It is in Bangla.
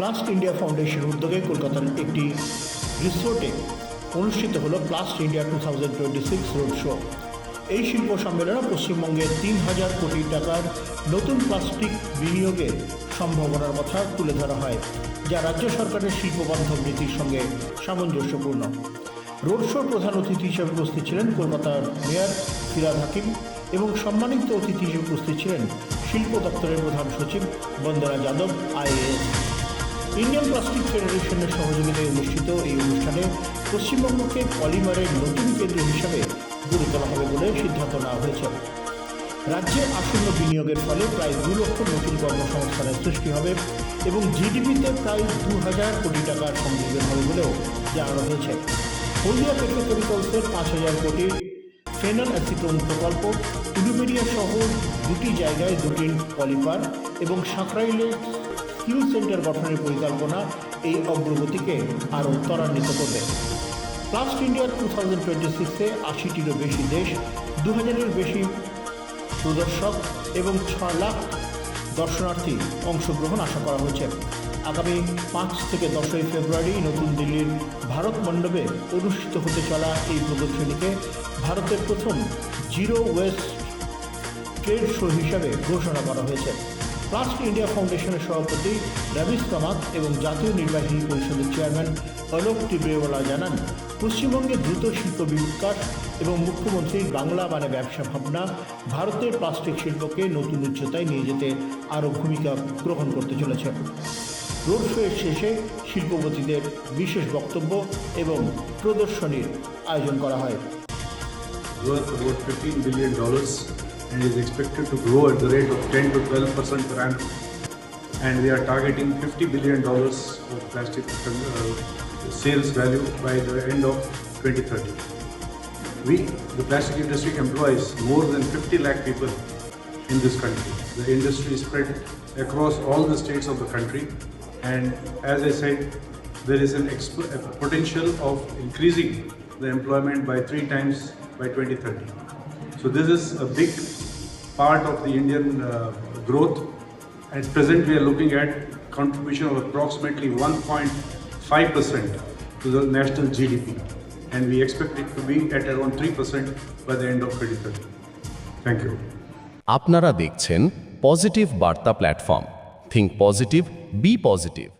প্লাস্ট ইন্ডিয়া ফাউন্ডেশন উদ্যোগে কলকাতার একটি রিসোর্টে অনুষ্ঠিত হলো Plast India two thousand twenty six road show এই শিল্প সম্মেলনে পশ্চিমবঙ্গের তিন হাজার কোটি টাকার নতুন প্লাস্টিক বিনিয়োগের সম্ভাবনার কথা তুলে ধরা হয়, যা রাজ্য সরকারের শিল্পবান্ধব নীতির সঙ্গে সামঞ্জস্যপূর্ণ। রোড শোর প্রধান অতিথি হিসেবে উপস্থিত ছিলেন কলকাতার মেয়র ফিরাদ হাকিম এবং সম্মানিত অতিথি হিসেবে উপস্থিত ছিলেন শিল্প দপ্তরের প্রধান সচিব Bandana Yadav, IAS. Indian plastic ফেডারেশনের সহযোগিতায় অনুষ্ঠিত এই অনুষ্ঠানে পশ্চিমবঙ্গকে পলিমারের নতুন কেন্দ্র হিসাবে গড়ে তোলা হবে বলে সিদ্ধান্ত নেওয়া হয়েছে। রাজ্যে আসন্ন বিনিয়োগের ফলে প্রায় দু লক্ষ নতুন কর্মসংস্থানের সৃষ্টি হবে এবং জিডিপিতে প্রায় দু হাজার কোটি টাকার সংযোজন হবে বলেও জানানো হয়েছে। হলদিয়া পেট্রোকেমিক্যালসের পাঁচ হাজার কোটির ফেনল অ্যাসিটোন প্রকল্প উলুবেরিয়া সহ দুটি জায়গায় দুটি পলিপার এবং সাঁকরাইলের স্কিল সেন্টার গঠনের পরিকল্পনা এই অগ্রগতিকে আরও ত্বরান্বিত করবে। Plast India two thousand twenty সিক্সে আশিটিরও বেশি দেশ দু হাজারের বেশি প্রদর্শক এবং ছ লাখ দর্শনার্থী অংশগ্রহণ আশা করা হয়েছে। আগামী পাঁচ থেকে দশই ফেব্রুয়ারি নতুন দিল্লির ভারত মণ্ডপে অনুষ্ঠিত হতে চলা এই প্রদর্শনীকে ভারতের প্রথম জিরো ওয়েস্ট ট্রেড শো হিসাবে ঘোষণা করা হয়েছে। প্লাস্ট ইন্ডিয়া ফাউন্ডেশনের সভাপতি রবিশ কামাত এবং জাতীয় নির্বাহী পরিষদের চেয়ারম্যান অলোক টিব্রেওয়ালা জানান, পশ্চিমবঙ্গে দ্রুত শিল্প বিকাশ এবং মুখ্যমন্ত্রীর বাংলা মানে ব্যবসা ভাবনা ভারতের প্লাস্টিক শিল্পকে নতুন উচ্চতায় নিয়ে যেতে আরও ভূমিকা গ্রহণ করতে চলেছে। রোড শোয়ের শেষে শিল্পপতিদের বিশেষ বক্তব্য এবং প্রদর্শনীর আয়োজন করা হয়। Worth about 15 billion dollars and is expected to grow at the rate of 10 to 12 percent per annum. And we are targeting 50 billion dollars of plastic uh, sales value by the end of 2030. We, the plastic industry, employs more than 50 lakh people in this country. The industry is spread across all the states of the country, and as I said, there is an exp- a potential of increasing the employment by three times by 2030. So this is a big part of the Indian uh, growth. At present, we are looking at contribution of approximately 1.5 percent to the national GDP, and we expect it to be at around 3 percent by the end of 2030. Thank you. আপনারা দেখছেন পজিটিভ বার্তা platform think positive be positive